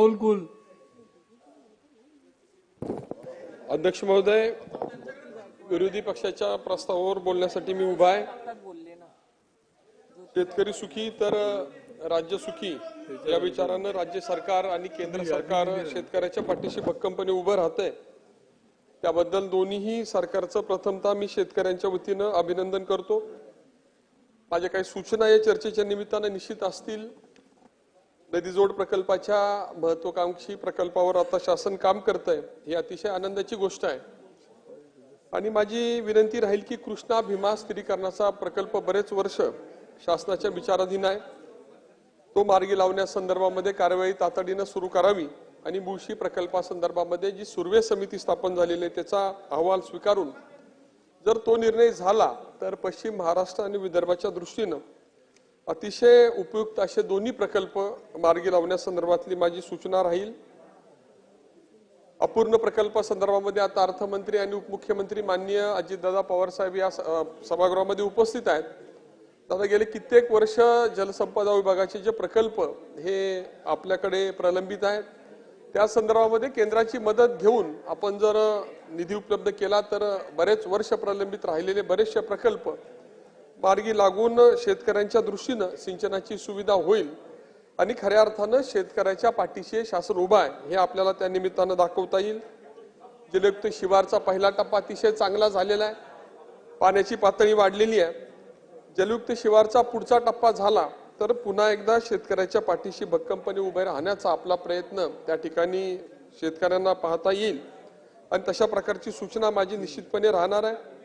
कौल अध्यक्ष महोदय विरोधी पक्षाच्या प्रस्तावावर बोलण्यासाठी मी उभा आहे. शेतकरी सुखी तर राज्य सुखी. या विचारानं राज्य सरकार आणि केंद्र सरकार शेतकऱ्याच्या पाठीशी भक्कमपणे उभं राहतंय. त्याबद्दल दोन्हीही सरकारचं प्रथमतः मी शेतकऱ्यांच्या वतीनं अभिनंदन करतो. माझ्या काही सूचना या चर्चेच्या निमित्तानं निश्चित असतील. नदीजोड प्रकल्पाच्या महत्वाकांक्षी प्रकल्पावर आता शासन काम करत आहे ही अतिशय आनंदाची गोष्ट आहे. आणि माझी विनंती राहील की कृष्णा भीमा स्थिरीकरणाचा प्रकल्प बरेच वर्ष शासनाच्या विचाराधीन आहे. तो मार्गी लावण्यासंदर्भामध्ये कार्यवाही तातडीनं सुरू करावी आणि मुळशी प्रकल्पासंदर्भामध्ये जी सुर्वे समिती स्थापन झालेली आहे त्याचा अहवाल स्वीकारून जर तो निर्णय झाला तर पश्चिम महाराष्ट्र आणि विदर्भाच्या दृष्टीनं अतिशय उपयुक्त असे दोन्ही प्रकल्प मार्गी लावण्यासंदर्भातली माझी सूचना राहील. अपूर्ण प्रकल्पासंदर्भामध्ये आता अर्थमंत्री आणि उपमुख्यमंत्री माननीय अजितदादा पवारसाहेब या स- सभागृहामध्ये उपस्थित आहेत. दादा गेले कित्येक वर्ष जलसंपदा विभागाचे जे प्रकल्प हे आपल्याकडे प्रलंबित आहेत. त्या संदर्भामध्ये केंद्राची मदत घेऊन आपण जर निधी उपलब्ध केला तर बरेच वर्ष प्रलंबित राहिलेले बरेचसे प्रकल्प मार्गी लागून शेतकऱ्यांच्या दृष्टीनं सिंचनाची सुविधा होईल आणि खऱ्या अर्थानं शेतकऱ्याच्या पाठीशी शासन उभा आहे हे आपल्याला त्या निमित्तानं दाखवता येईल. जलयुक्त शिवारचा पहिला टप्पा अतिशय चांगला झालेला आहे. पाण्याची पातळी वाढलेली आहे. जलयुक्त शिवारचा पुढचा टप्पा झाला तर पुन्हा एकदा शेतकऱ्याच्या पाठीशी भक्कमपणे उभे राहण्याचा आपला प्रयत्न त्या ठिकाणी शेतकऱ्यांना पाहता येईल. आणि तशा प्रकारची सूचना माझी निश्चितपणे राहणार आहे.